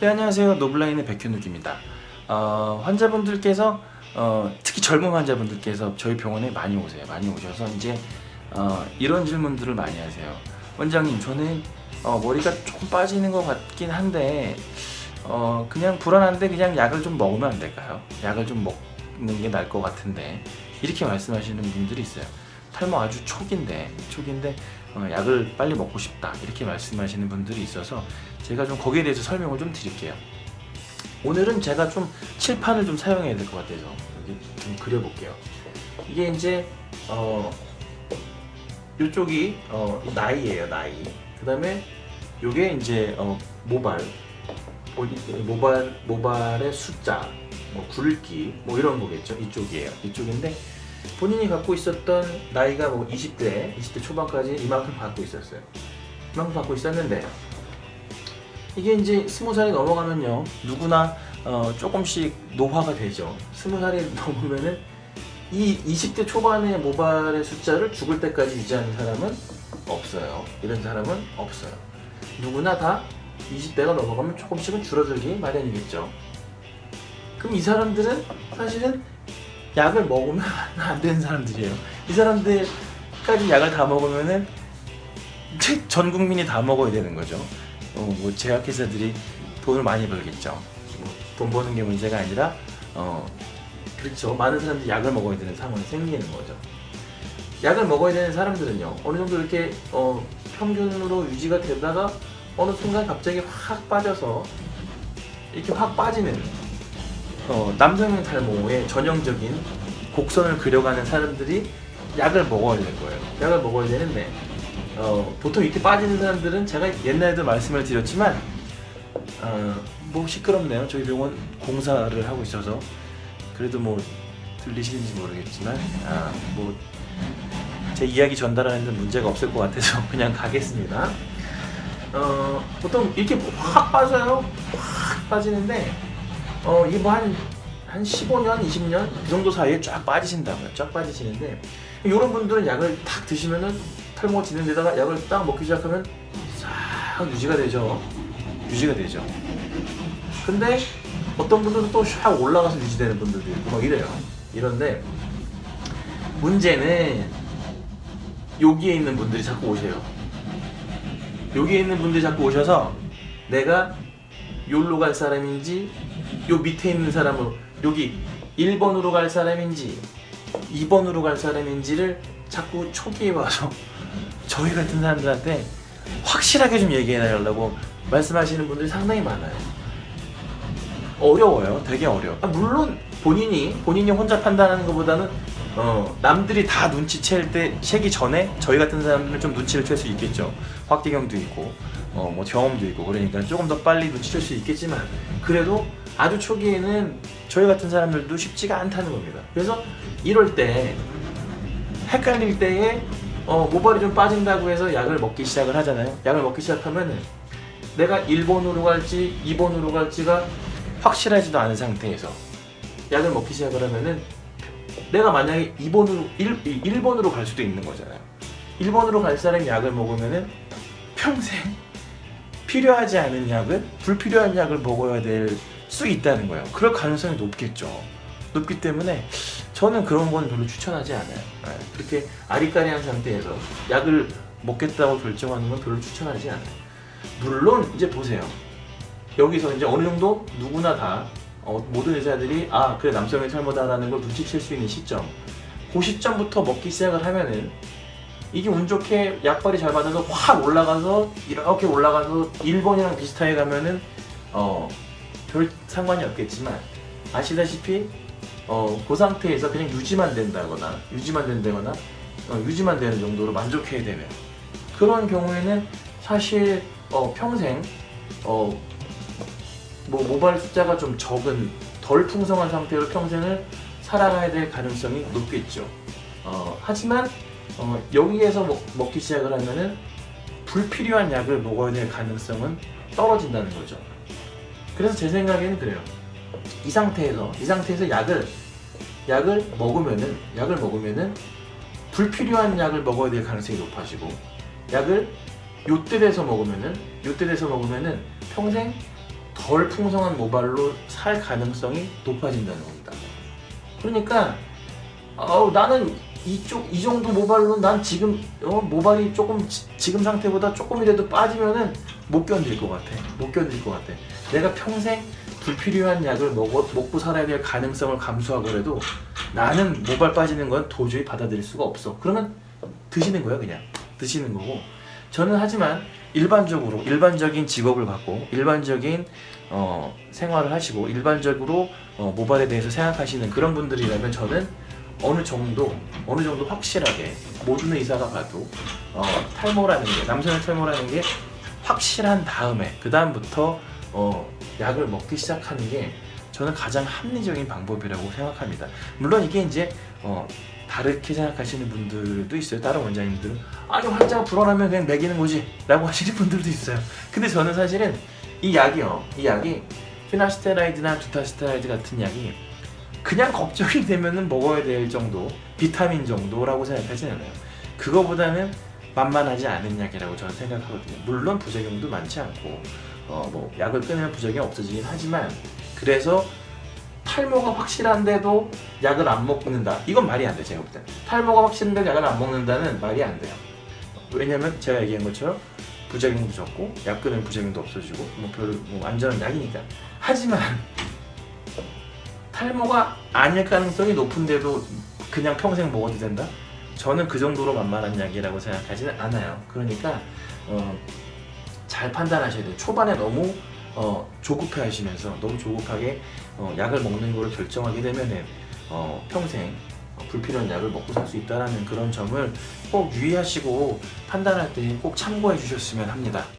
네, 안녕하세요. 노블라인의 백현욱입니다. 어, 환자분들께서 어, 특히 젊은 환자분들께서 저희 병원에 많이 오세요. 많이 오셔서 이제 어, 이런 질문들을 많이 하세요. 원장님, 저는 어, 머리가 조금 빠지는 것 같긴 한데 어, 그냥 불안한데 그냥 약을 좀 먹으면 안 될까요? 약을 좀 먹는 게 나을 것 같은데 이렇게 말씀하시는 분들이 있어요. 탈모 아주 초기인데 초기인데 어, 약을 빨리 먹고 싶다 이렇게 말씀하시는 분들이 있어서 제가 좀 거기에 대해서 설명을 좀 드릴게요. 오늘은 제가 좀 칠판을 좀 사용해야 될 것 같아서 여기 좀 그려볼게요. 이게 이제 어 이쪽이 어 나이예요 나이. 그다음에 요게 이제 어 모발 모- 모발 모발의 숫자 뭐 굵기 뭐 이런 거겠죠 이쪽이에요 이쪽인데 본인이 갖고 있었던 나이가 뭐 20대 20대 초반까지 이만큼 갖고 있었어요. 이만큼 갖고 있었는데 이게 이제 스무 살이 넘어가면요 누구나 어, 조금씩 노화가 되죠. 스무 살이 넘으면은 이 20대 초반의 모발의 숫자를 죽을 때까지 유지하는 사람은 없어요. 이런 사람은 없어요. 누구나 다 20대가 넘어가면 조금씩은 줄어들기 마련이겠죠. 그럼 이 사람들은 사실은 약을 먹으면 안 되는 사람들이에요 이 사람들까지 약을 다 먹으면은 전 국민이 다 먹어야 되는 거죠 어, 뭐 제약회사들이 돈을 많이 벌겠죠. 뭐 돈 버는 게 문제가 아니라 어 그렇죠. 많은 사람들이 약을 먹어야 되는 상황이 생기는 거죠. 약을 먹어야 되는 사람들은요 어느 정도 이렇게 어, 평균으로 유지가 되다가 어느 순간 갑자기 확 빠져서 이렇게 확 빠지는 어, 남성형 탈모의 전형적인 곡선을 그려가는 사람들이 약을 먹어야 될 거예요. 약을 먹어야 되는데 어, 보통 이렇게 빠지는 사람들은 제가 옛날에도 말씀을 드렸지만 어, 뭐 시끄럽네요. 저희 병원 공사를 하고 있어서 그래도 뭐 들리시는지 모르겠지만 아, 뭐제 이야기 전달하는 데 문제가 없을 것 같아서 그냥 가겠습니다. 어, 보통 이렇게 확 빠져요. 확 빠지는데 어, 이게 뭐한한 15년, 20년 그 정도 사이에 쫙 빠지신다고요. 쫙 빠지시는데 이런 분들은 약을 탁 드시면은 탈모가 지는 데다가 약을 딱 먹기 시작하면 싹 유지가 되죠. 유지가 되죠. 근데 어떤 분들은 또 샥 올라가서 유지되는 분들도 있고 막 이래요. 이런데 문제는 여기에 있는 분들이 자꾸 오세요. 여기에 있는 분들이 자꾸 오셔서 내가 요로 갈 사람인지 요 밑에 있는 사람은 여기 1번으로 갈 사람인지 2번으로 갈 사람인지를 자꾸 초기에 와서 저희 같은 사람들한테 확실하게 좀 얘기해 달라고 말씀하시는 분들이 상당히 많아요. 어려워요. 되게 어려워. 아, 물론 본인이 본인이 혼자 판단하는 것보다는 어, 남들이 다 눈치챌 때 채기 전에 저희 같은 사람들은 좀 눈치를 챌 수 있겠죠. 확기경도 있고 어, 뭐 경험도 있고 그러니까 조금 더 빨리 눈치챌 수 있겠지만 그래도 아주 초기에는 저희 같은 사람들도 쉽지가 않다는 겁니다. 그래서 이럴 때 헷갈릴 때에 어, 모발이 좀 빠진다고 해서 약을 먹기 시작을 하잖아요. 약을 먹기 시작하면은 내가 1번으로 갈지 2번으로 갈지가 확실하지도 않은 상태에서 약을 먹기 시작을 하면은 내가 만약에 2번으로 1, 1번으로 갈 수도 있는 거잖아요. 1번으로 갈 사람이 약을 먹으면은 평생 필요하지 않은 약을 불필요한 약을 먹어야 될 수 있다는 거예요. 그럴 가능성이 높겠죠. 높기 때문에 저는 그런 건 별로 추천하지 않아요. 네, 그렇게 아리까리한 상태에서 약을 먹겠다고 결정하는 건 별로 추천하지 않아요. 물론 이제 보세요. 여기서 이제 어느 정도 누구나 다 어, 모든 의사들이 아 그래 남성의 탈모다라는 걸 눈치챌 수 있는 시점. 그 시점부터 먹기 시작을 하면은 이게 운 좋게 약발이 잘 맞아서 확 올라가서 이렇게 올라가서 1번이랑 비슷하게 가면은 어 별 상관이 없겠지만 아시다시피 어 그 상태에서 그냥 유지만 된다거나 유지만 된다거나 어, 유지만 되는 정도로 만족해야 되는 그런 경우에는 사실 어 평생 어 뭐 모발 숫자가 좀 적은 덜 풍성한 상태로 평생을 살아가야 될 가능성이 높겠죠. 어, 하지만 어, 여기에서 먹, 먹기 시작을 하면은 불필요한 약을 먹어야 될 가능성은 떨어진다는 거죠. 그래서 제 생각에는 그래요. 이 상태에서 이 상태에서 약을 약을 먹으면은 약을 먹으면은 불필요한 약을 먹어야 될 가능성이 높아지고 약을 요때 돼서 먹으면은 요때 돼서 먹으면은 평생 덜 풍성한 모발로 살 가능성이 높아진다는 겁니다. 그러니까 어, 나는 이쪽 이 정도 모발로 난 지금 어, 모발이 조금 지, 지금 상태보다 조금이라도 빠지면은 못 견딜 것 같아. 못 견딜 것 같아. 내가 평생 불필요한 약을 먹어, 먹고 살아야 될 가능성을 감수하고라도 나는 모발 빠지는 건 도저히 받아들일 수가 없어. 그러면 드시는 거예요, 그냥. 드시는 거고. 저는 하지만 일반적으로 일반적인 직업을 갖고 일반적인 어, 생활을 하시고 일반적으로 어, 모발에 대해서 생각하시는 그런 분들이라면 저는 어느 정도 어느 정도 확실하게 모든 의사가 봐도 어, 탈모라는 게 남성의 탈모라는 게 확실한 다음에 그 다음부터 어, 약을 먹기 시작하는 게 저는 가장 합리적인 방법이라고 생각합니다. 물론 이게 이제 어, 다르게 생각하시는 분들도 있어요. 다른 원장님들은 아니 환자가 불어나면 그냥 먹이는 거지라고 하시는 분들도 있어요. 근데 저는 사실은 이 약이요, 이 약이 피나스테라이드나 두타스테라이드 같은 약이 그냥 걱정이 되면은 먹어야 될 정도, 비타민 정도라고 생각하지는 않아요. 그거보다는 만만하지 않은 약이라고 저는 생각하거든요. 물론 부작용도 많지 않고, 어, 뭐 약을 끊으면 부작용이 없어지긴 하지만 그래서 탈모가 확실한데도 약을 안 먹는다. 이건 말이 안 돼, 제가 볼 때. 탈모가 확실한데 약을 안 먹는다는 말이 안 돼요. 왜냐면 제가 얘기한 것처럼 부작용도 적고 약 끊으면 부작용도 없어지고 뭐 별로 뭐 안전한 약이니까. 하지만 탈모가 아닐 가능성이 높은데도 그냥 평생 먹어도 된다? 저는 그 정도로 만만한 약이라고 생각하지는 않아요. 그러니까 어, 잘 판단하셔야 돼요. 초반에 너무 어, 조급해 하시면서 너무 조급하게 어, 약을 먹는 걸 결정하게 되면은 어, 평생 어, 불필요한 약을 먹고 살 수 있다라는 그런 점을 꼭 유의하시고 판단할 때 꼭 참고해 주셨으면 합니다.